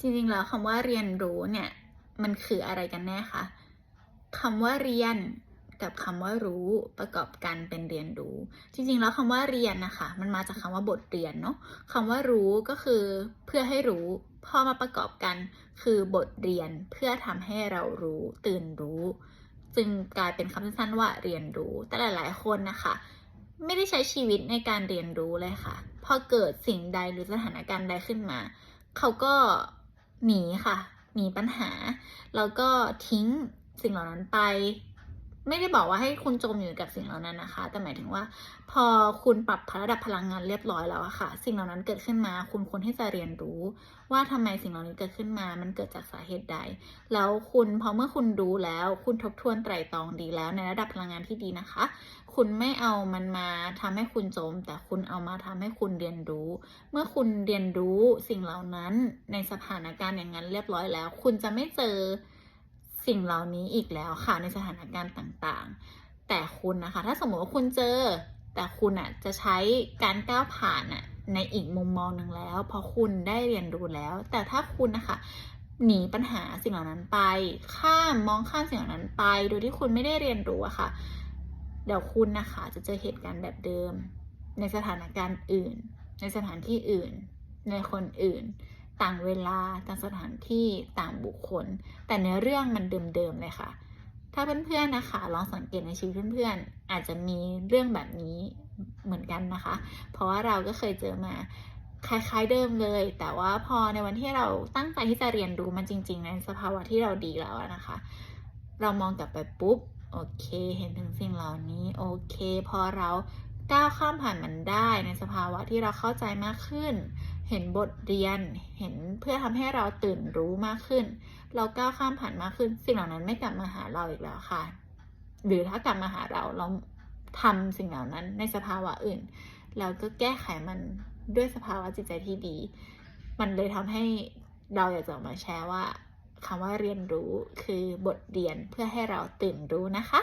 จริงๆแล้วคำว่าเรียนรู้เนี่ยมันคืออะไรกันแน่คะคำว่าเรียนกับคำว่ารู้ประกอบกันเป็นเรียนรู้ จริงๆ แล้วคำว่าเรียนนะคะมันมาจากคำว่าบทเรียนเนาะคำว่ารู้ก็คือเพื่อให้รู้พอมาประกอบกันคือบทเรียนเพื่อทำให้เรารู้ตื่นรู้ จึงกลายเป็นคำสั้นๆว่าเรียนรู้ แต่หลาย ๆ คนนะคะไม่ได้ใช้ชีวิตในการเรียนรู้เลยค่ะ พอเกิดสิ่งใดหรือสถานการณ์ใดขึ้นมา เขาก็ หนีค่ะ หนีปัญหา แล้วก็ทิ้งสิ่งเหล่านั้นไป ไม่ได้บอกว่าให้คุณจมอยู่กับสิ่งเหล่านั้นนะคะ แต่หมายถึงว่า พอคุณปรับระดับพลังงานเรียบร้อยแล้วอะค่ะ สิ่งเหล่านั้นเกิดขึ้นมา คุณควรที่จะเรียนรู้ ว่าทำไมสิ่งเหล่านี้เกิดขึ้นมา มันเกิดจากสาเหตุใด แล้วคุณพอเมื่อคุณรู้แล้ว คุณทบทวนไตร่ตรองดีแล้วในระดับพลังงานที่ดีนะคะ คุณไม่เอามันมาทำให้คุณจม แต่คุณเอามาทำให้คุณเรียนรู้ เมื่อคุณเรียนรู้สิ่งเหล่านั้นในสถานการณ์อย่างนั้นเรียบร้อยแล้ว คุณจะไม่เจอ สิ่งเหล่านี้อีกแล้วค่ะในสถานการณ์ต่างๆ แต่คุณนะคะ ถ้าสมมติว่าคุณเจอ แต่คุณอะจะใช้การก้าวผ่านอะในอีกมุมมองหนึ่งแล้ว เพราะคุณได้เรียนรู้แล้ว แต่ถ้าคุณนะคะหนีปัญหาสิ่งเหล่านั้นไป ข้ามมองข้ามสิ่งเหล่านั้นไป โดยที่คุณไม่ได้เรียนรู้อะค่ะ เดี๋ยวคุณนะคะจะเจอเหตุการณ์แบบเดิม ในสถานการณ์อื่น ในสถานที่อื่น ในคนอื่น ต่างเวลาต่างสถานที่ต่างบุคคล แต่เนื้อเรื่องมันเดิมๆเลยค่ะ ถ้าเพื่อนๆนะคะลองสังเกตในชีวิตเพื่อนๆ อาจจะมีเรื่องแบบนี้เหมือนกันนะคะ เพราะว่าเราก็เคยเจอมาคล้ายๆเดิมเลย แต่ว่าพอในวันที่เราตั้งใจที่จะเรียนรู้มันจริง ๆ ในสภาวะที่เราดีแล้วนะคะ เรามองกลับไปปุ๊บโอเค เห็นถึงสิ่งเหล่านี้โอเค พอเราก้าวข้ามผ่านมันได้ในสภาวะที่เราเข้าใจมากขึ้น เห็นบทเรียน เห็นเพื่อทำให้เราตื่นรู้มากขึ้น เราก้าวข้ามผ่านมากขึ้น สิ่งเหล่านั้นไม่กลับมาหาเราอีกแล้วค่ะ หรือถ้ากลับมาหาเราเราทำสิ่งเหล่านั้นในสภาวะอื่นแล้วก็แก้ไขมันด้วยสภาวะจิตใจที่ดี มันเลยทำให้เราอยากจะออกมาแชร์ว่าคำว่าเรียนรู้คือบทเรียนเพื่อให้เราตื่นรู้นะคะ